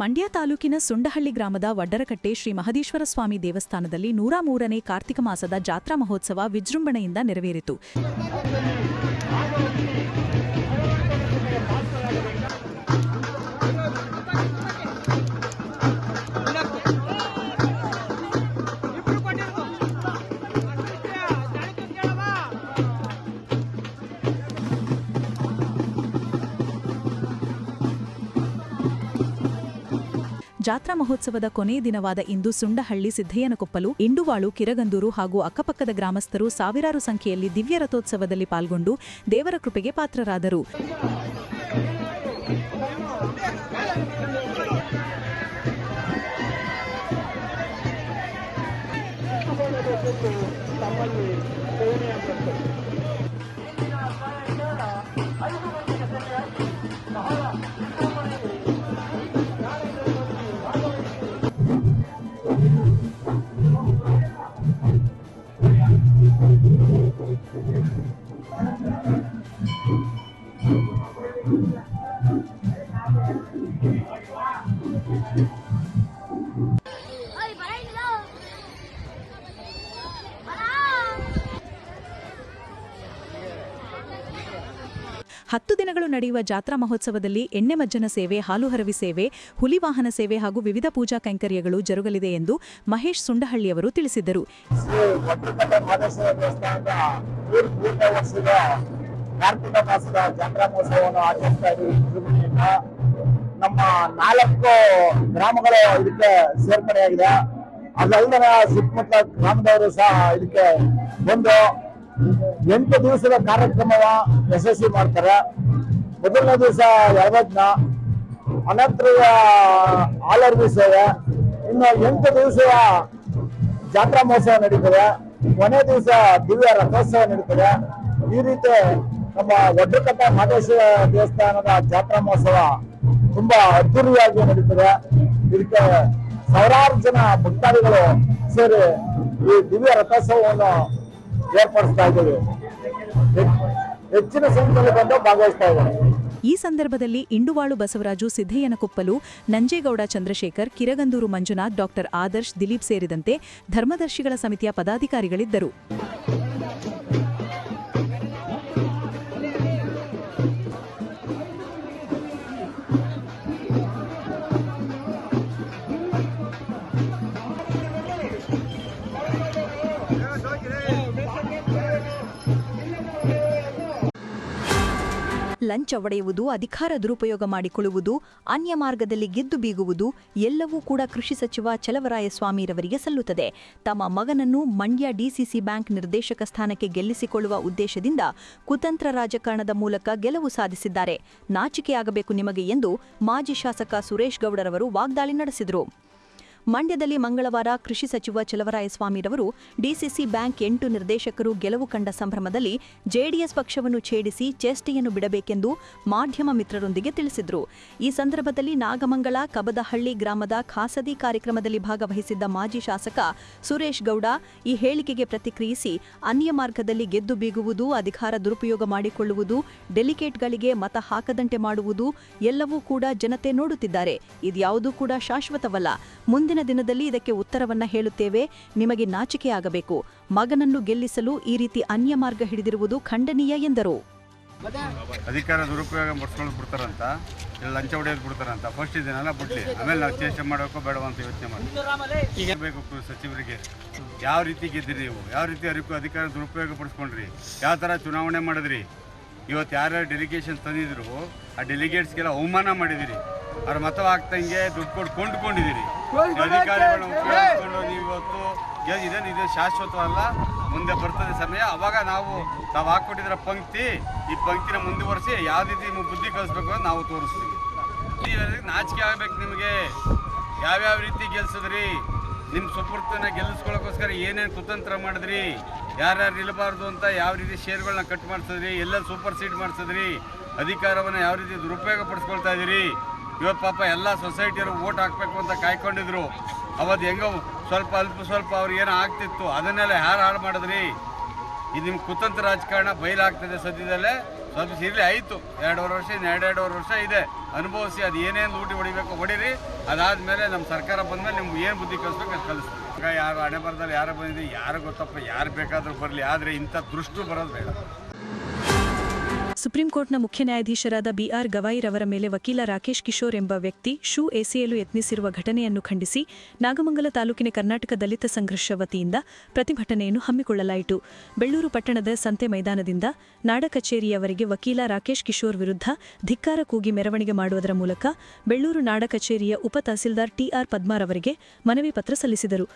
ಮಂಡ್ಯ ತಾಲೂಕಿನ ಸುಂಡಹಳ್ಳಿ ಗ್ರಾಮದ ವಡ್ಡರಕಟ್ಟೆ ಶ್ರೀ ಮಹದೇಶ್ವರ ಸ್ವಾಮಿ ದೇವಸ್ಥಾನದಲ್ಲಿ ನೂರ ಮೂರನೇ ಕಾರ್ತಿಕ ಮಾಸದ ಜಾತ್ರಾ ಮಹೋತ್ಸವ ವಿಜೃಂಭಣೆಯಿಂದ ನೆರವೇರಿತು. ಜಾತ್ರಾ ಮಹೋತ್ಸವದ ಕೊನೆಯ ದಿನವಾದ ಇಂದು ಸುಂಡಹಳ್ಳಿ ಸಿದ್ದಯ್ಯನಕೊಪ್ಪಲು ಇಂಡುವಾಳು, ಕಿರಗಂದೂರು ಹಾಗೂ ಅಕ್ಕಪಕ್ಕದ ಗ್ರಾಮಸ್ಥರು ಸಾವಿರಾರು ಸಂಖ್ಯೆಯಲ್ಲಿ ದಿವ್ಯ ರಥೋತ್ಸವದಲ್ಲಿ ಪಾಲ್ಗೊಂಡು ದೇವರ ಕೃಪೆಗೆ ಪಾತ್ರರಾದರು. ನಡೆಯುವ ಜಾತ್ರಾ ಮಹೋತ್ಸವದಲ್ಲಿ ಎಣ್ಣೆ ಮಜ್ಜನ ಸೇವೆ, ಹಾಲು ಹರವಿ ಸೇವೆ, ಹುಲಿ ವಾಹನ ಸೇವೆ ಹಾಗೂ ವಿವಿಧ ಪೂಜಾ ಕೈಂಕರ್ಯಗಳು ಜರುಗಲಿದೆ ಎಂದು ಮಹೇಶ್ ಸುಂಡಹಳ್ಳಿಯವರು ತಿಳಿಸಿದರು ಕಾರ್ತಿಕ ಮಾಸದ ಜಾತ್ರಾ ಮಹೋತ್ಸವವನ್ನು ಆಚರಿಸ್ತಾ ಇದ್ದೀವಿ ನಮ್ಮ ನಾಲ್ಕು ಗ್ರಾಮಗಳು ಇದಕ್ಕೆ ಸೇರ್ಪಡೆಯಾಗಿದೆ. ಅದಲ್ಲದೆ ಸುತ್ತಮುತ್ತ ಗ್ರಾಮದವರು ಸಹ ಇದಕ್ಕೆ ಒಂದು ಎಂಟು ದಿವಸದ ಕಾರ್ಯಕ್ರಮವ ಯಶಸ್ವಿ ಮಾಡ್ತಾರೆ. ಮೊದಲನೇ ದಿವಸ ಯಜ್ಞ ಅನಂತರ ಆಲರ್ವಿ ಸೇವೆ. ಇನ್ನು ಎಂಟು ದಿವಸ ಜಾತ್ರಾ ಮಹೋತ್ಸವ ನಡೀತದೆ. ಕೊನೆ ದಿವಸ ದಿವ್ಯ ರಥೋತ್ಸವ ನಡೀತದೆ. ಈ ರೀತಿ ನಮ್ಮ ವಡ್ರಕಟ್ಟ ಮಹದೇಶ್ವರ ದೇವಸ್ಥಾನದ ಜಾತ್ರಾ ಮಹೋತ್ಸವ ತುಂಬಾ ಅದ್ದೂರಿಯಾಗಿ ನಡೀತದೆ. ಇದಕ್ಕೆ ಸಾವಿರಾರು ಜನ ಭಕ್ತಾದಿಗಳು ಸೇರಿ ಈ ದಿವ್ಯ ರಥೋತ್ಸವವನ್ನು ಏರ್ಪಡಿಸ್ತಾ ಇದ್ದೀವಿ. ಹೆಚ್ಚಿನ ಸಂಖ್ಯೆಯಲ್ಲಿ ಬಂದು ಭಾಗವಹಿಸ್ತಾ ಇದ್ದಾರೆ. ಈ ಸಂದರ್ಭದಲ್ಲಿ ಇಂಡುವಾಳು ಬಸವರಾಜು ಸಿದ್ದಯ್ಯನಕೊಪ್ಪಲು, ನಂಜೇಗೌಡ ಚಂದ್ರಶೇಖರ್, ಕಿರಗಂದೂರು ಮಂಜುನಾಥ್, ಡಾಕ್ಟರ್ ಆದರ್ಶ್ ದಿಲೀಪ್ ಸೇರಿದಂತೆ ಧರ್ಮದರ್ಶಿಗಳ ಸಮಿತಿಯ ಪದಾಧಿಕಾರಿಗಳಿದ್ದರು. ಲಂಚ ಒಡೆಯುವುದು, ಅಧಿಕಾರ ದುರುಪಯೋಗ ಮಾಡಿಕೊಳ್ಳುವುದು, ಅನ್ಯ ಮಾರ್ಗದಲ್ಲಿ ಗೆದ್ದು ಬೀಗುವುದು ಎಲ್ಲವೂ ಕೂಡ ಕೃಷಿ ಸಚಿವ ಚಲವರಾಯಸ್ವಾಮಿರವರಿಗೆ ಸಲ್ಲುತ್ತದೆ. ತಮ್ಮ ಮಗನನ್ನು ಮಂಡ್ಯ ಡಿಸಿಸಿ ಬ್ಯಾಂಕ್ ನಿರ್ದೇಶಕ ಸ್ಥಾನಕ್ಕೆ ಗೆಲ್ಲಿಸಿಕೊಳ್ಳುವ ಉದ್ದೇಶದಿಂದ ಕುತಂತ್ರ ರಾಜಕಾರಣದ ಮೂಲಕ ಗೆಲುವು ಸಾಧಿಸಿದ್ದಾರೆ. ನಾಚಿಕೆಯಾಗಬೇಕು ನಿಮಗೆ ಎಂದು ಮಾಜಿ ಶಾಸಕ ಸುರೇಶ್ ಗೌಡರವರು ವಾಗ್ದಾಳಿ ನಡೆಸಿದರು. ಮಂಡ್ಯದಲ್ಲಿ ಮಂಗಳವಾರ ಕೃಷಿ ಸಚಿವ ಚಲವರಾಯಸ್ವಾಮಿರವರು ಡಿಸಿಸಿ ಬ್ಯಾಂಕ್ ಎಂಟು ನಿರ್ದೇಶಕರು ಗೆಲುವು ಕಂಡ ಸಂಭ್ರಮದಲ್ಲಿ ಜೆಡಿಎಸ್ ಪಕ್ಷವನ್ನು ಛೇಡಿಸಿ ಚೇಷ್ಟೆಯನ್ನು ಬಿಡಬೇಕೆಂದು ಮಾಧ್ಯಮ ಮಿತ್ರರೊಂದಿಗೆ ತಿಳಿಸಿದರು. ಈ ಸಂದರ್ಭದಲ್ಲಿ ನಾಗಮಂಗಲ, ಕಬದಹಳ್ಳಿ ಗ್ರಾಮದ ಖಾಸಗಿ ಕಾರ್ಯಕ್ರಮದಲ್ಲಿ ಭಾಗವಹಿಸಿದ್ದ ಮಾಜಿ ಶಾಸಕ ಸುರೇಶ್ ಗೌಡ ಈ ಹೇಳಿಕೆಗೆ ಪ್ರತಿಕ್ರಿಯಿಸಿ, ಅನ್ಯ ಮಾರ್ಗದಲ್ಲಿ ಗೆದ್ದು ಬೀಗುವುದು, ಅಧಿಕಾರ ದುರುಪಯೋಗ ಮಾಡಿಕೊಳ್ಳುವುದು ಡೆಲಿಗೇಟ್ಗಳಿಗೆ ಮತ ಹಾಕದಂತೆ ಮಾಡುವುದು ಎಲ್ಲವೂ ಕೂಡ ಜನತೆ ನೋಡುತ್ತಿದ್ದಾರೆ. ಇದ್ಯಾವುದೂ ಕೂಡ ಶಾಶ್ವತವಲ್ಲ. ಮುಂದಿನ ದಿನದಲ್ಲಿ ಇದಕ್ಕೆ ಉತ್ತರವನ್ನ ಹೇಳುತ್ತೇವೆ. ನಿಮಗೆ ನಾಚಿಕೆಯಾಗಬೇಕು. ಮಗನನ್ನು ಗೆಲ್ಲಿಸಲು ಈ ರೀತಿ ಅನ್ಯ ಮಾರ್ಗ ಹಿಡಿದಿರುವುದು ಖಂಡನೀಯ ಎಂದರು. ಅಧಿಕಾರ ದುರುಪಯೋಗ ಮಾಡ್ಕೊಂಡು ಬಿಡ್ತಾರಂತ, ಇಲ್ಲ ಲಂಚ ಹೊಡೆಯೋದು ಬಿಡ್ತಾರಂತ ಫಸ್ಟ್ ಇದನ್ನೆಲ್ಲ ಬಿಡ್ಲಿ. ಆಮೇಲೆ ನಾವು ಚೇಷ್ಟೆ ಮಾಡಬೇಕು ಬೇಡವ ಅಂತ ಯೋಚನೆ ಮಾಡಿ ಈಗ ಬೇಕು ಸಚಿವರಿಗೆ. ಯಾವ ರೀತಿ ಗೆದ್ದಿರಿ ನೀವು? ಯಾವ ರೀತಿ ಅಧಿಕಾರ ದುರುಪಯೋಗ ಪಡಿಸ್ಕೊಂಡ್ರಿ? ಯಾವ ಥರ ಚುನಾವಣೆ ಮಾಡಿದ್ರಿ? ಇವತ್ತು ಯಾರ್ಯಾರು ಡೆಲಿಗೇಷನ್ ತಂದಿದ್ರು, ಆ ಡೆಲಿಗೇಟ್ಸ್ಗೆಲ್ಲ ಅವಮಾನ ಮಾಡಿದಿರಿ. ಅವ್ರ ಮತವಾಗ್ತಂಗೆ ದುಡ್ಡು ಕೊಟ್ಟು ಕೊಂಡ್ಕೊಂಡಿದ್ದೀರಿ ಅಧಿಕಾರಿಗಳು ಇವತ್ತು ಇದೇನು ಇದು ಶಾಶ್ವತವಲ್ಲ. ಮುಂದೆ ಬರ್ತದೆ ಸಮಯ. ಅವಾಗ ನಾವು ತಾವು ಹಾಕ್ಕೊಟ್ಟಿದ್ರ ಪಂಕ್ತಿ ಈ ಪಂಕ್ತಿನ ಮುಂದುವರಿಸಿ ಯಾವ ರೀತಿ ನಿಮ್ಗೆ ಬುದ್ಧಿ ಕಲಿಸ್ಬೇಕು ಅಂತ ನಾವು ತೋರಿಸ್ತೀವಿ. ನಾಚಿಕೆ ಆಗ್ಬೇಕು ನಿಮಗೆ. ಯಾವ್ಯಾವ ರೀತಿ ಗೆಲ್ಸಿದ್ರಿ? ನಿಮ್ಮ ಸುಪುರ್ತನ ಗೆಲ್ಲಿಸ್ಕೊಳ್ಳೋಕ್ಕೋಸ್ಕರ ಏನೇನು ಕುತಂತ್ರ ಮಾಡಿದ್ರಿ? ಯಾರ್ಯಾರು ನಿಲ್ಲಬಾರ್ದು ಅಂತ ಯಾವ ರೀತಿ ಶೇರ್ಗಳನ್ನ ಕಟ್ ಮಾಡಿಸಿದ್ರಿ? ಎಲ್ಲ ಸೂಪರ್ ಸೀಟ್ ಮಾಡಿಸಿದ್ರಿ? ಅಧಿಕಾರವನ್ನು ಯಾವ ರೀತಿ ದುರುಪಯೋಗ ಪಡಿಸ್ಕೊಳ್ತಾ ಇದ್ದೀರಿ ಇವತ್ತು ಪಾಪ ಎಲ್ಲ ಸೊಸೈಟಿಯವರು ಓಟ್ ಹಾಕಬೇಕು ಅಂತ ಕಾಯ್ಕೊಂಡಿದ್ರು. ಅವತ್ತು ಹೆಂಗೋ ಸ್ವಲ್ಪ ಅಲ್ಪ ಸ್ವಲ್ಪ ಅವ್ರಿಗೆ ಏನೋ ಆಗ್ತಿತ್ತು. ಅದನ್ನೆಲ್ಲ ಯಾರು ಹಾಳು ಮಾಡಿದ್ರಿ? ಇದು ನಿಮ್ಮ ಕುತಂತ್ರ ರಾಜಕಾರಣ ಬಯಲಾಗ್ತದೆ ಸದ್ಯದಲ್ಲೇ. ಸ್ವಲ್ಪ ಸಿರಲಿ ಆಯಿತು. ಎರಡೂವರೆ ವರ್ಷ ಇನ್ನು ಎರಡೆರಡೂವರೆ ವರ್ಷ ಇದೆ. ಅನುಭವಿಸಿ ಅದು ಏನೇನು ಊಟಿ ಹೊಡಿಬೇಕು ಹೊಡೀರಿ. ಅದಾದಮೇಲೆ ನಮ್ಮ ಸರ್ಕಾರ ಬಂದಮೇಲೆ ನಿಮ್ಗೆ ಏನು ಬುದ್ಧಿ ಕಲಿಸ್ಬೇಕು ಅದು ಕಲಿಸ್ತೀವಿ. ಯಾರು ಹಣೆ ಬರದಲ್ಲಿ ಯಾರು ಬಂದಿದೆ, ಯಾರು ಗೊತ್ತಪ್ಪ, ಯಾರು ಬೇಕಾದರೂ ಬರಲಿ. ಆದರೆ ಇಂಥ ದೃಷ್ಟು ಬರೋದು ಬೇಡ. ಸುಪ್ರೀಂ ಕೋರ್ಟ್ನ ಮುಖ್ಯ ನ್ಯಾಯಾಧೀಶರಾದ ಬಿಆರ್ ಗವಾಯಿರವರ ಮೇಲೆ ವಕೀಲ ರಾಕೇಶ್ ಕಿಶೋರ್ ಎಂಬ ವ್ಯಕ್ತಿ ಶೂ ಎಸೆಯಲು ಯತ್ನಿಸಿರುವ ಘಟನೆಯನ್ನು ಖಂಡಿಸಿ ನಾಗಮಂಗಲ ತಾಲೂಕಿನ ಕರ್ನಾಟಕ ದಲಿತ ಸಂಘರ್ಷ ವತಿಯಿಂದ ಪ್ರತಿಭಟನೆಯನ್ನು ಹಮ್ಮಿಕೊಳ್ಳಲಾಯಿತು. ಬೆಳ್ಳೂರು ಪಟ್ಟಣದ ಸಂತೆ ಮೈದಾನದಿಂದ ನಾಡ ಕಚೇರಿಯವರೆಗೆ ವಕೀಲ ರಾಕೇಶ್ ಕಿಶೋರ್ ವಿರುದ್ಧ ಧಿಕ್ಕಾರ ಕೂಗಿ ಮೆರವಣಿಗೆ ಮಾಡುವುದರ ಮೂಲಕ ಬೆಳ್ಳೂರು ನಾಡ ಕಚೇರಿಯ ಉಪ ತಹಸೀಲ್ದಾರ್ ಟಿಆರ್ ಪದ್ಮಾರವರಿಗೆ ಮನವಿ ಪತ್ರ ಸಲ್ಲಿಸಿದರು.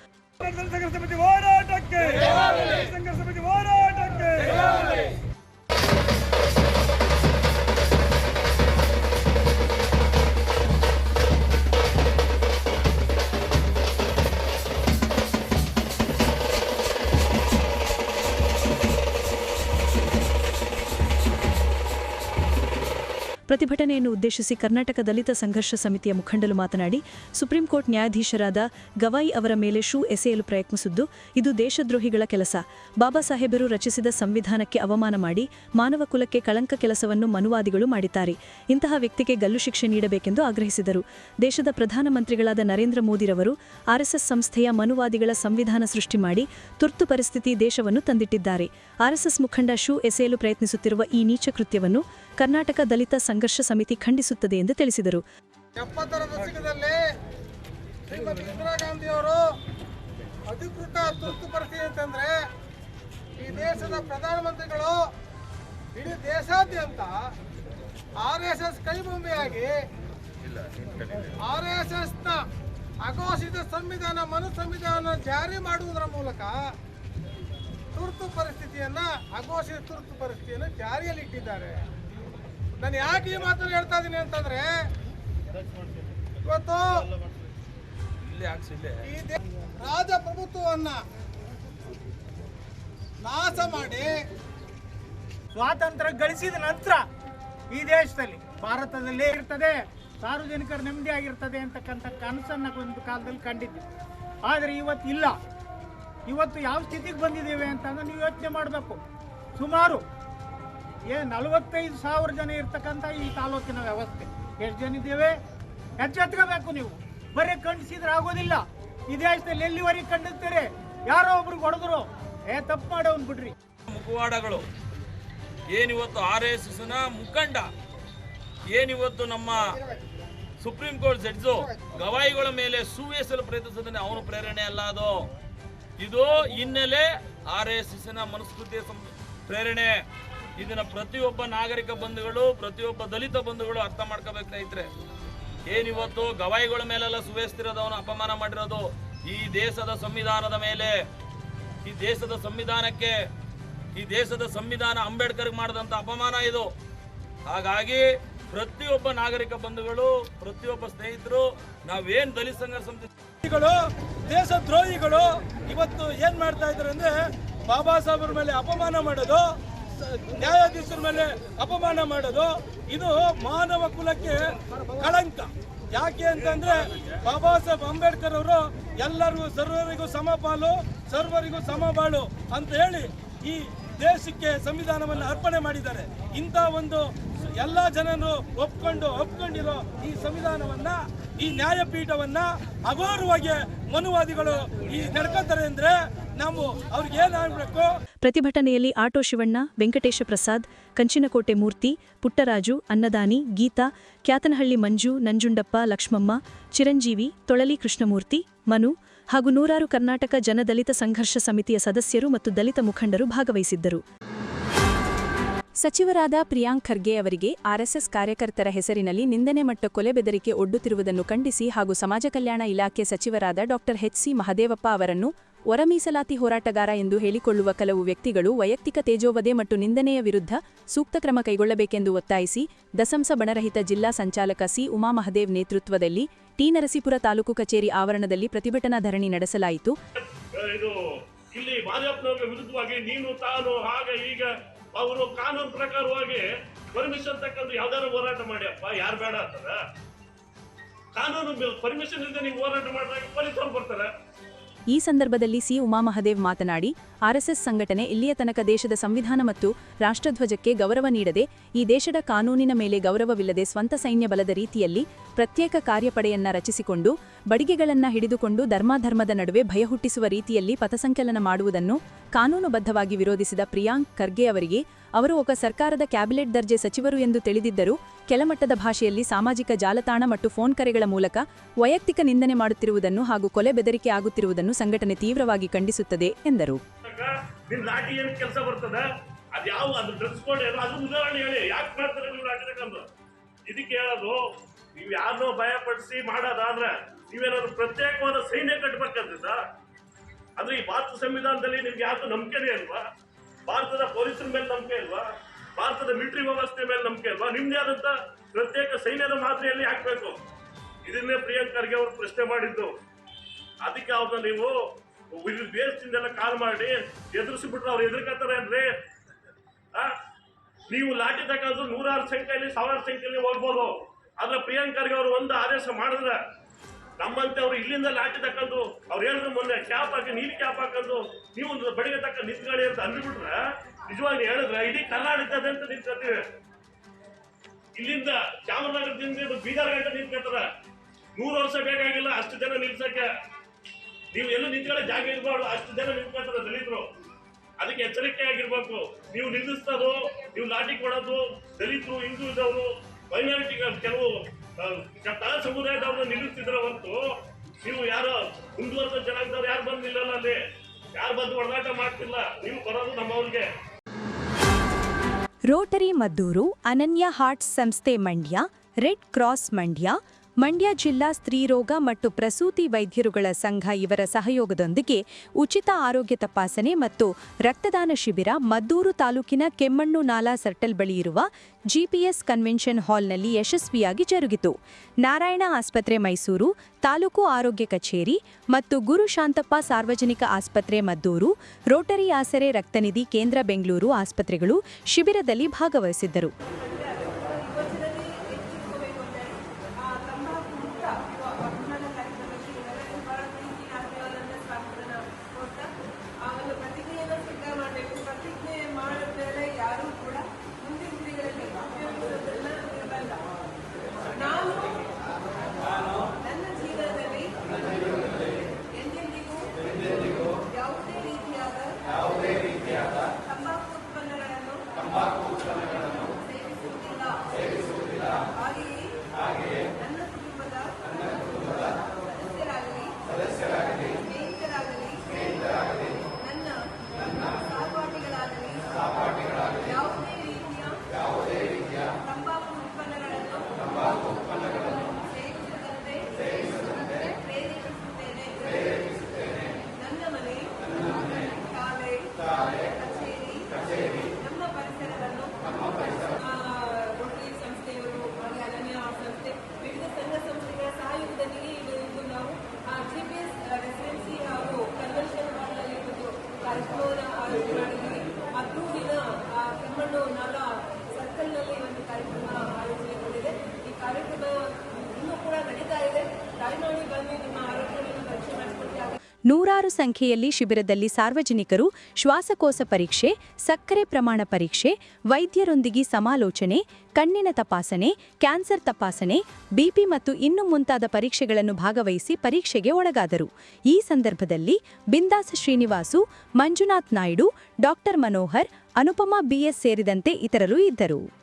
ಪ್ರತಿಭಟನೆಯನ್ನು ಉದ್ದೇಶಿಸಿ ಕರ್ನಾಟಕ ದಲಿತ ಸಂಘರ್ಷ ಸಮಿತಿಯ ಮುಖಂಡರು ಮಾತನಾಡಿ, ಸುಪ್ರೀಂ ಕೋರ್ಟ್ ನ್ಯಾಯಾಧೀಶರಾದ ಗವಾಯಿ ಅವರ ಮೇಲೆ ಶೂ ಎಸೆಯಲು ಪ್ರಯತ್ನಿಸಿದ್ದು, ಇದು ದೇಶದ್ರೋಹಿಗಳ ಕೆಲಸ. ಬಾಬಾ ಸಾಹೇಬರು ರಚಿಸಿದ ಸಂವಿಧಾನಕ್ಕೆ ಅವಮಾನ ಮಾಡಿ, ಮಾನವ ಕುಲಕ್ಕೆ ಕಳಂಕ ಕೆಲಸವನ್ನು ಮನುವಾದಿಗಳು ಮಾಡಿದ್ದಾರೆ. ಇಂತಹ ವ್ಯಕ್ತಿಗೆ ಗಲ್ಲು ಶಿಕ್ಷೆ ನೀಡಬೇಕೆಂದು ಆಗ್ರಹಿಸಿದರು. ದೇಶದ ಪ್ರಧಾನಮಂತ್ರಿಗಳಾದ ನರೇಂದ್ರ ಮೋದಿರವರು ಆರ್ಎಸ್ಎಸ್ ಸಂಸ್ಥೆಯ ಮನುವಾದಿಗಳ ಸಂವಿಧಾನ ಸೃಷ್ಟಿ ಮಾಡಿ ತುರ್ತು ಪರಿಸ್ಥಿತಿ ದೇಶವನ್ನು ತಂದಿಟ್ಟಿದ್ದಾರೆ. ಆರ್ಎಸ್ಎಸ್ ಮುಖಂಡ ಶೂ ಎಸೆಯಲು ಪ್ರಯತ್ನಿಸುತ್ತಿರುವ ಈ ನೀಚ ಕೃತ್ಯವನ್ನು ಕರ್ನಾಟಕ ದಲಿತ ಸಂಘರ್ಷ ಸಮಿತಿ ಖಂಡಿಸುತ್ತದೆ ಎಂದು ತಿಳಿಸಿದರು. ಎಪ್ಪತ್ತರ ದಶಕದಲ್ಲಿ ಶ್ರೀಮತಿ ಇಂದಿರಾ ಗಾಂಧಿ ಅವರು ಅಧಿಕೃತ ತುರ್ತು ಪರಿಸ್ಥಿತಿ ಅಂತಂದ್ರೆ ಈ ದೇಶದ ಪ್ರಧಾನಮಂತ್ರಿಗಳು ಇಡೀ ದೇಶಾದ್ಯಂತ ಆರ್ ಎಸ್ ಎಸ್ ಕೈಬೊಂಬೆಯಾಗಿ ಆರ್ ಎಸ್ ಎಸ್ನ ಅಘೋಷಿತ ಸಂವಿಧಾನ ಮನು ಸಂವಿಧಾನ ಜಾರಿ ಮಾಡುವುದರ ಮೂಲಕ ತುರ್ತು ಪರಿಸ್ಥಿತಿಯನ್ನ, ಅಘೋಷಿತ ತುರ್ತು ಪರಿಸ್ಥಿತಿಯನ್ನು ಜಾರಿಯಲ್ಲಿ ಇಟ್ಟಿದ್ದಾರೆ ನಾನು ಯಾಕೆ ಈ ಮಾತನ್ನು ಹೇಳ್ತಾ ಇದ್ದೀನಿ ಅಂತಂದ್ರೆ ಇವತ್ತು ಈ ರಾಜಪ್ರಭುತ್ವವನ್ನ ನಾಶ ಮಾಡಿ ಸ್ವಾತಂತ್ರ್ಯ ಗಳಿಸಿದ ನಂತರ ಈ ದೇಶದಲ್ಲಿ ಭಾರತದಲ್ಲಿ ಇರ್ತದೆ ಸಾರ್ವಜನಿಕರ ನೆಮ್ಮದಿ ಆಗಿರ್ತದೆ ಅಂತಕ್ಕಂಥ ಕನಸನ್ನ ಒಂದು ಕಾಲದಲ್ಲಿ ಕಂಡಿದ್ದೆ. ಆದರೆ ಇವತ್ತು ಇಲ್ಲ ಇವತ್ತು ಯಾವ ಸ್ಥಿತಿಗೆ ಬಂದಿದ್ದೇವೆ ಅಂತಂದ್ರೆ ನೀವು ಯೋಚನೆ ಮಾಡಬೇಕು. ಸುಮಾರು ಏ, ನಲವತ್ತೈದು ಸಾವಿರ ಜನ ಇರ್ತಕ್ಕಂಥ ಈ ತಾಲೂಕಿನ ವ್ಯವಸ್ಥೆ. ಎಷ್ಟು ಜನ ಇದ್ದೇವೆ? ಎಚ್ಚೆತ್ಕೋಬೇಕು ನೀವು. ಬರೀ ಖಂಡಿಸಿದ್ರೆ ಆಗೋದಿಲ್ಲ. ಈ ದೇಶದಲ್ಲಿ ಎಲ್ಲಿವರೆಗೆ ಖಂಡಿಸ್ತೀರಿ? ಯಾರೋ ಒಬ್ರಿಗೆ ಹೊಡೆದ್ರು. ಏ, ತಪ್ಪು ಮಾಡೋನ್ ಬಿಡ್ರಿ. ಮುಖವಾಡಗಳು. ಏನಿವತ್ತು ಆರ್ ಎಸ್ ಎಸ್ನ ಮುಖಂಡ ಏನಿವತ್ತು ನಮ್ಮ ಸುಪ್ರೀಂ ಕೋರ್ಟ್ ಜಡ್ಜು ಗವಾಯಿಗಳ ಮೇಲೆ ಸುವೇಸಲು ಪ್ರಯತ್ನಿಸೋದನ್ನ ಅವನು ಪ್ರೇರಣೆ ಅಲ್ಲ ಅದು. ಇದು ಹಿನ್ನೆಲೆ ಆರ್ ಎಸ್ ಎಸ್ನ ಮನಸ್ಕೃತಿಯ ಪ್ರೇರಣೆ. ಇದನ್ನ ಪ್ರತಿಯೊಬ್ಬ ನಾಗರಿಕ ಬಂಧುಗಳು, ಪ್ರತಿಯೊಬ್ಬ ದಲಿತ ಬಂಧುಗಳು ಅರ್ಥ ಮಾಡ್ಕೋಬೇಕು ಸ್ನೇಹಿತರೆ. ಏನಿವತ್ತು ಗವಾಯಿಗಳ ಮೇಲೆಲ್ಲ ಸುವೇಸ್ತಿರೋದವನು ಅಪಮಾನ ಮಾಡಿರೋದು, ಈ ದೇಶದ ಸಂವಿಧಾನದ ಮೇಲೆ, ಈ ದೇಶದ ಸಂವಿಧಾನಕ್ಕೆ, ಈ ದೇಶದ ಸಂವಿಧಾನ ಅಂಬೇಡ್ಕರ್ಗೆ ಮಾಡಿದಂಥ ಅಪಮಾನ ಇದು. ಹಾಗಾಗಿ ಪ್ರತಿಯೊಬ್ಬ ನಾಗರಿಕ ಬಂಧುಗಳು, ಪ್ರತಿಯೊಬ್ಬ ಸ್ನೇಹಿತರು, ನಾವೇನ್ ದಲಿತ ಸಂಘ ಸಂಸ್ಥೆಗಳು ದೇಶ ದೇಶದ್ರೋಹಿಗಳು ಇವತ್ತು ಏನ್ ಮಾಡ್ತಾ ಇದ್ದಾರೆ ಅಂದ್ರೆ ಬಾಬಾ ಸಾಹೇಬ್ರ ಮೇಲೆ ಅಪಮಾನ ಮಾಡೋದು ನ್ಯಾಯಾಧೀಶರ ಮೇಲೆ ಅಪಮಾನ ಮಾಡೋದು, ಇದು ಮಾನವ ಕುಲಕ್ಕೆ ಕಳಂಕ. ಯಾಕೆ ಅಂತಂದ್ರೆ ಬಾಬಾ ಸಾಹೇಬ್ ಅಂಬೇಡ್ಕರ್ ಅವರು ಎಲ್ಲರಿಗೂ, ಸರ್ವರಿಗೂ ಸಮಪಾಲು ಸರ್ವರಿಗೂ ಸಮಬಾಳು ಅಂತ ಹೇಳಿ ಈ ದೇಶಕ್ಕೆ ಸಂವಿಧಾನವನ್ನು ಅರ್ಪಣೆ ಮಾಡಿದ್ದಾರೆ. ಇಂಥ ಒಂದು ಎಲ್ಲ ಜನರು ಒಪ್ಕೊಂಡು ಒಪ್ಕೊಂಡಿರೋ ಈ ಸಂವಿಧಾನವನ್ನ, ಈ ನ್ಯಾಯಪೀಠವನ್ನ ಅಗೌರವಾಗಿ ಮನುವಾದಿಗಳು ಈ ನಡ್ಕೊತಾರೆ ಅಂದ್ರೆ ನಾವು ಅವ್ರಿಗೆ ಏನಾಗಬೇಕು ಪ್ರತಿಭಟನೆಯಲ್ಲಿ ಆಟೋ ಶಿವಣ್ಣ, ವೆಂಕಟೇಶ ಪ್ರಸಾದ್, ಕಂಚಿನಕೋಟೆ ಮೂರ್ತಿ, ಪುಟ್ಟರಾಜು, ಅನ್ನದಾನಿ, ಗೀತಾ, ಕ್ಯಾತನಹಳ್ಳಿ ಮಂಜು, ನಂಜುಂಡಪ್ಪ, ಲಕ್ಷ್ಮಮ್ಮ, ಚಿರಂಜೀವಿ, ತೊಳಲಿ ಕೃಷ್ಣಮೂರ್ತಿ, ಮನು ಹಾಗೂ ನೂರಾರು ಕರ್ನಾಟಕ ಜನದಲಿತ ಸಂಘರ್ಷ ಸಮಿತಿಯ ಸದಸ್ಯರು ಮತ್ತು ದಲಿತ ಮುಖಂಡರು ಭಾಗವಹಿಸಿದ್ದರು. ಸಚಿವರಾದ ಪ್ರಿಯಾಂಕ್ ಖರ್ಗೆ ಅವರಿಗೆ ಆರ್ಎಸ್ಎಸ್ ಕಾರ್ಯಕರ್ತರ ಹೆಸರಿನಲ್ಲಿ ನಿಂದನೆ ಮಟ್ಟ ಕೊಲೆ ಬೆದರಿಕೆ ಒಡ್ಡುತ್ತಿರುವುದನ್ನು ಖಂಡಿಸಿ ಹಾಗೂ ಸಮಾಜ ಕಲ್ಯಾಣ ಇಲಾಖೆ ಸಚಿವರಾದ ಡಾಕ್ಟರ್ ಎಚ್ಸಿ ಮಹದೇವಪ್ಪ ಅವರನ್ನು ಹೊರ ಮೀಸಲಾತಿ ಹೋರಾಟಗಾರ ಎಂದು ಹೇಳಿಕೊಳ್ಳುವ ಕೆಲವು ವ್ಯಕ್ತಿಗಳು ವೈಯಕ್ತಿಕ ತೇಜೋವಧೆ ಮತ್ತು ನಿಂದನೆಯ ವಿರುದ್ಧ ಸೂಕ್ತ ಕ್ರಮ ಕೈಗೊಳ್ಳಬೇಕೆಂದು ಒತ್ತಾಯಿಸಿ ದಸಂಸ ಬಣರಹಿತ ಜಿಲ್ಲಾ ಸಂಚಾಲಕ ಸಿ ಉಮಾ ಮಹದೇವ್ ನೇತೃತ್ವದಲ್ಲಿ ಟಿ ನರಸೀಪುರ ತಾಲೂಕು ಕಚೇರಿ ಆವರಣದಲ್ಲಿ ಪ್ರತಿಭಟನಾ ಧರಣಿ ನಡೆಸಲಾಯಿತು. ಅವರು ಕಾನೂನು ಪ್ರಕಾರವಾಗಿ ಪರ್ಮಿಷನ್ ತಕ್ಕಂತ ಯಾವ್ದಾರು ಹೋರಾಟ ಮಾಡ್ಯಪ್ಪ ಯಾರು ಬೇಡ ಅಂತಾರ ಕಾನೂನು ಪರ್ಮಿಷನ್ ಇಲ್ಲದೆ ನೀವು ಹೋರಾಟ ಮಾಡಿದಾಗ ಪೊಲೀಸರು ಬರ್ತಾರೆ. ಈ ಸಂದರ್ಭದಲ್ಲಿ ಸಿ. ಉಮಾಮಹದೇವ್ ಮಾತನಾಡಿ ಆರ್ಎಸ್ಎಸ್ ಸಂಘಟನೆ ಇಲ್ಲಿಯ ತನಕ ದೇಶದ ಸಂವಿಧಾನ ಮತ್ತು ರಾಷ್ಟ್ರಧ್ವಜಕ್ಕೆ ಗೌರವ ನೀಡದೆ, ಈ ದೇಶದ ಕಾನೂನಿನ ಮೇಲೆ ಗೌರವವಿಲ್ಲದೆ ಸ್ವಂತ ಸೈನ್ಯ ಬಲದ ರೀತಿಯಲ್ಲಿ ಪ್ರತ್ಯೇಕ ಕಾರ್ಯಪಡೆಯನ್ನ ರಚಿಸಿಕೊಂಡು, ಬಡಿಗೆಗಳನ್ನ ಹಿಡಿದುಕೊಂಡು ಧರ್ಮಾಧರ್ಮದ ನಡುವೆ ಭಯ ಹುಟ್ಟಿಸುವ ರೀತಿಯಲ್ಲಿ ಪಥಸಂಚಲನ ಮಾಡುವುದನ್ನು ಕಾನೂನುಬದ್ಧವಾಗಿ ವಿರೋಧಿಸಿದ ಪ್ರಿಯಾಂಕ್ ಖರ್ಗೆ ಅವರಿಗೆ ಅವರು ಒಬ್ಬ ಸರ್ಕಾರದ ಕ್ಯಾಬಿನೆಟ್ ದರ್ಜೆ ಸಚಿವರು ಎಂದು ತಿಳಿದಿದ್ದರು ಕೆಳಮಟ್ಟದ ಭಾಷೆಯಲ್ಲಿ ಸಾಮಾಜಿಕ ಜಾಲತಾಣ ಮತ್ತು ಫೋನ್ ಕರೆಗಳ ಮೂಲಕ ವೈಯಕ್ತಿಕ ನಿಂದನೆ ಮಾಡುತ್ತಿರುವುದನ್ನು ಹಾಗೂ ಕೊಲೆ ಬೆದರಿಕೆ ಆಗುತ್ತಿರುವುದನ್ನು ಸಂಘಟನೆ ತೀವ್ರವಾಗಿ ಖಂಡಿಸುತ್ತದೆ ಎಂದರು. ನೀವು ಲಾಠಿ ತಗೊಂಡು ಇದಕ್ಕೆ ಹೇಳೋದು, ನೀವು ಯಾರನ್ನೋ ಭಯ ಪಡಿಸಿ ಮಾಡೋದಾದ್ರೆ ನೀವೇನಾದ್ರು ಪ್ರತ್ಯೇಕವಾದ ಸೈನ್ಯ ಕಟ್ಬೇಕಂದ್ರೆ ಸರ್? ಅಂದ್ರೆ ಈ ಭಾರತ ಸಂವಿಧಾನದಲ್ಲಿ ನಿಮ್ಗೆ ಯಾವ್ದು ನಂಬಿಕೆನೇ ಅಲ್ವಾ? ಭಾರತದ ಪೊಲೀಸರ ಮೇಲೆ ನಂಬಿಕೆ ಇಲ್ವಾ? ಭಾರತದ ಮಿಲಿಟರಿ ವ್ಯವಸ್ಥೆ ಮೇಲೆ ನಂಬಿಕೆ ಇಲ್ವಾ? ನಿಮ್ದೇ ಆದಂತ ಪ್ರತ್ಯೇಕ ಸೈನ್ಯದ ಮಾದರಿಯಲ್ಲಿ ಹಾಕ್ಬೇಕು. ಇದನ್ನೇ ಪ್ರಿಯಾಂಕ್ ಖರ್ಗೆ ಅವರು ಪ್ರಶ್ನೆ ಮಾಡಿದ್ದು. ಅದಕ್ಕೆ ಅವ್ರನ್ನ ನೀವು ಬೇಸ್ತಿಂದೆಲ್ಲ ಕಾಲ್ ಮಾಡಿ ಎದುರಿಸ್ಬಿಟ್ರೆ ಅವ್ರು ಎದುರ್ಕತ್ತಾರೆ ಅಂದ್ರೆ? ನೀವು ಲಾಠಿ ತಗೊಂಡು ನೂರಾರು ಸಂಖ್ಯೆಯಲ್ಲಿ, ಸಾವಿರಾರು ಸಂಖ್ಯೆಯಲ್ಲಿ ಹೋಗ್ಬೋದು. ಆದ್ರೆ ಪ್ರಿಯಾಂಕ್ ಖರ್ಗೆ ಅವರು ಒಂದು ಆದೇಶ ಮಾಡಿದ್ರೆ ನಮ್ಮಂತೆ ಅವ್ರು ಇಲ್ಲಿಂದ ಲಾಟಿ ತಕ್ಕಂದು, ಅವ್ರು ಹೇಳಿದ್ರು ಮೊನ್ನೆ, ಕ್ಯಾಪ್ ಹಾಕಿ, ನೀಲಿ ಕ್ಯಾಪ್ ಹಾಕೊಂಡು ನೀವು ಒಂದು ಬಡಿಗೆ ತಕ್ಕ ನಿಂತ್ಕೊಳ್ಳಿ ಅಂತ ಅಂದ್ಬಿಟ್ರೆ, ನಿಜವಾಗಿ ಹೇಳಿದ್ರೆ ಇಡೀ ಕರ್ನಾಟಕದ ಅಂತ ನಿಂತ್ಕೊತೀವಿ ಇಲ್ಲಿಂದ ಚಾಮರಾಜನಗರದಿಂದ ಬೀದರ್ ಗಂಟೆ ನಿಂತ್ಕೊತಾರೆ ನೂರು ವರ್ಷ ಬೇಕಾಗಿಲ್ಲ ಅಷ್ಟು ಜನ ನಿಲ್ಸಕ್ಕೆ. ನೀವು ಎಲ್ಲೂ ನಿಂತ್ಕೊಳ್ಳೋ ಜಾಗ ಇರ್ಬಾರ್ದು ಅಷ್ಟು ಜನ ನಿಂತ್ಕೊತಾರೆ ದಲಿತರು. ಅದಕ್ಕೆ ಎಚ್ಚರಿಕೆ ಆಗಿರ್ಬೇಕು ನೀವು ನಿಲ್ಲಿಸ್ತದೋ ನೀವು ಲಾಟಿ ಕೊಡೋದು, ದಲಿತರು ಹಿಂದುಳಿದವರು ಮೈನಾರಿಟಿ ಕೆಲವು ತಳ ಸಮುದಾಯದವ್ರನ್ನ ನಿಲ್ಲಿಸ್ತಿದ್ರೆ ಹೊರತು ನೀವು ಯಾರೋ ಮುಂದುವರೆದ ಜನಾಂಗದವ್ರು ಯಾರು ಬಂದು ನಿಲ್ಲಲ್ಲ ಅಲ್ಲಿ? ಯಾರು ಬಂದು ಹೊಡೆದಾಟ ಮಾಡ್ತಿಲ್ಲ? ನೀವು ಬರೋದು ನಮ್ಮವ್ರಿಗೆ ರೋಟರಿ ಮದ್ದೂರು ಅನನ್ಯ ಹಾರ್ಟ್ಸ್ ಸಂಸ್ಥೆ ಮಂಡ್ಯ, ರೆಡ್ ಕ್ರಾಸ್ ಮಂಡ್ಯ ಮಂಡ್ಯ ಜಿಲ್ಲಾ ಸ್ತ್ರೀರೋಗ ಮತ್ತು ಪ್ರಸೂತಿ ವೈದ್ಯರುಗಳ ಸಂಘ ಇವರ ಸಹಯೋಗದೊಂದಿಗೆ ಉಚಿತ ಆರೋಗ್ಯ ತಪಾಸಣೆ ಮತ್ತು ರಕ್ತದಾನ ಶಿಬಿರ ಮದ್ದೂರು ತಾಲೂಕಿನ ಕೆಮ್ಮಣ್ಣು ನಾಲಾ ಸರ್ಟಲ್ ಬಳಿ ಇರುವ ಜಿಪಿಎಸ್ ಕನ್ವೆನ್ಷನ್ ಹಾಲ್ನಲ್ಲಿ ಯಶಸ್ವಿಯಾಗಿ ಜರುಗಿತು. ನಾರಾಯಣ ಆಸ್ಪತ್ರೆ ಮೈಸೂರು, ತಾಲೂಕು ಆರೋಗ್ಯ ಕಚೇರಿ ಮತ್ತು ಗುರು ಶಾಂತಪ್ಪ ಸಾರ್ವಜನಿಕ ಆಸ್ಪತ್ರೆ ಮದ್ದೂರು, ರೋಟರಿ ಆಸರೆ ರಕ್ತನಿಧಿ ಕೇಂದ್ರ ಬೆಂಗಳೂರು ಆಸ್ಪತ್ರೆಗಳು ಶಿಬಿರದಲ್ಲಿ ಭಾಗವಹಿಸಿದ್ದರು ಆಮೇಲೆ ಪ್ರತಿಜ್ಞೆಯನ್ನು ಸ್ವೀಕಾರ ಮಾಡಬೇಕು ಪ್ರತಿಜ್ಞೆ ಮಾಡಿದ ಮೇಲೆ ಯಾರೂ ಕೂಡ ಮುಂದಿನ ದಿನಗಳಲ್ಲಿ ಉಪಯೋಗಿಸೋದನ್ನ ನಿರ್ಬಂಧ ನಾನು ನನ್ನ ಜೀವನದಲ್ಲಿ ಎಂದೆಂದಿಗೂ ಯಾವುದೇ ರೀತಿಯಾದ ತಂಬಾಕು ಉತ್ಪನ್ನಗಳನ್ನು ಸೇವಿಸುವುದಿಲ್ಲ ಹಾಗೆಯೇ ನನ್ನ ಕುಟುಂಬದ ಸದಸ್ಯರಾಗಲಿ ಸ್ನೇಹಿತರಾಗಲಿ ನನ್ನ ಸಹಪಾಠಿಗಳಾಗಲಿ ಯಾವುದೇ ರೀತಿಯ ತಂಬಾಕು ಉತ್ಪನ್ನಗಳನ್ನು ಸೇವಿಸದಂತೆ ಪ್ರೇರೇಪಿಸುತ್ತೇನೆ ನನ್ನ ಮನೆ ಶಾಲೆ ಕಚೇರಿ ನಮ್ಮ ಪರಿಸರವನ್ನು ಆ, ರೋಟರಿ ಸಂಸ್ಥೆಯವರು ಹಾಗೆ ಅನನ್ಯ ಸಂಸ್ಥೆ ವಿವಿಧ ಸಂಘ ಸಂಸ್ಥೆಗಳ ಸಹಯೋಗದಲ್ಲಿ ಇದು ಇದು ನಾವು ಜಿಪಿಎಸ್ ರೆಸಿಡೆನ್ಸಿ ಹಾಗೂ ಕನ್ವೆನ್ಷನ್ ಹಾಲ್ನಲ್ಲಿ ಒಂದು ಕಾರ್ಯಕ್ರಮವನ್ನು ಆಯೋಜನೆ ಮಾಡಿದ್ದೀವಿ ಮದ್ದೂರಿನ ಆ, ಕೆಮ್ಮಣ್ಣು ನಾಲ ಸರ್ಕಲ್ನಲ್ಲಿ ಒಂದು ಕಾರ್ಯಕ್ರಮ ಆಯೋಜನೆಗೊಂಡಿದೆ ಈ ಕಾರ್ಯಕ್ರಮ ಇನ್ನೂ ಕೂಡ ನಡೀತಾ ಇದೆ ತಾಯ್ನಾಡಿ ಬಂದು ನಿಮ್ಮ ಆರೋಗ್ಯವನ್ನು ಪರೀಕ್ಷೆ ಮಾಡಿಸ್ಕೊಡ್ತೀವಿ ನೂರಾರು ಸಂಖ್ಯೆಯಲ್ಲಿ ಶಿಬಿರದಲ್ಲಿ ಸಾರ್ವಜನಿಕರು ಶ್ವಾಸಕೋಶ ಪರೀಕ್ಷೆ, ಸಕ್ಕರೆ ಪ್ರಮಾಣ ಪರೀಕ್ಷೆ, ವೈದ್ಯರೊಂದಿಗೆ ಸಮಾಲೋಚನೆ, ಕಣ್ಣಿನ ತಪಾಸಣೆ, ಕ್ಯಾನ್ಸರ್ ತಪಾಸಣೆ, ಬಿಪಿ ಮತ್ತು ಇನ್ನು ಮುಂತಾದ ಪರೀಕ್ಷೆಗಳನ್ನು ಭಾಗವಹಿಸಿ ಪರೀಕ್ಷೆಗೆ ಒಳಗಾದರು. ಈ ಸಂದರ್ಭದಲ್ಲಿ ಬಿಂದಾಸ ಶ್ರೀನಿವಾಸು, ಮಂಜುನಾಥ್ ನಾಯ್ಡು, ಡಾಕ್ಟರ್ ಮನೋಹರ್, ಅನುಪಮಾ ಬಿಎಸ್ ಸೇರಿದಂತೆ ಇತರರು ಇದ್ದರು.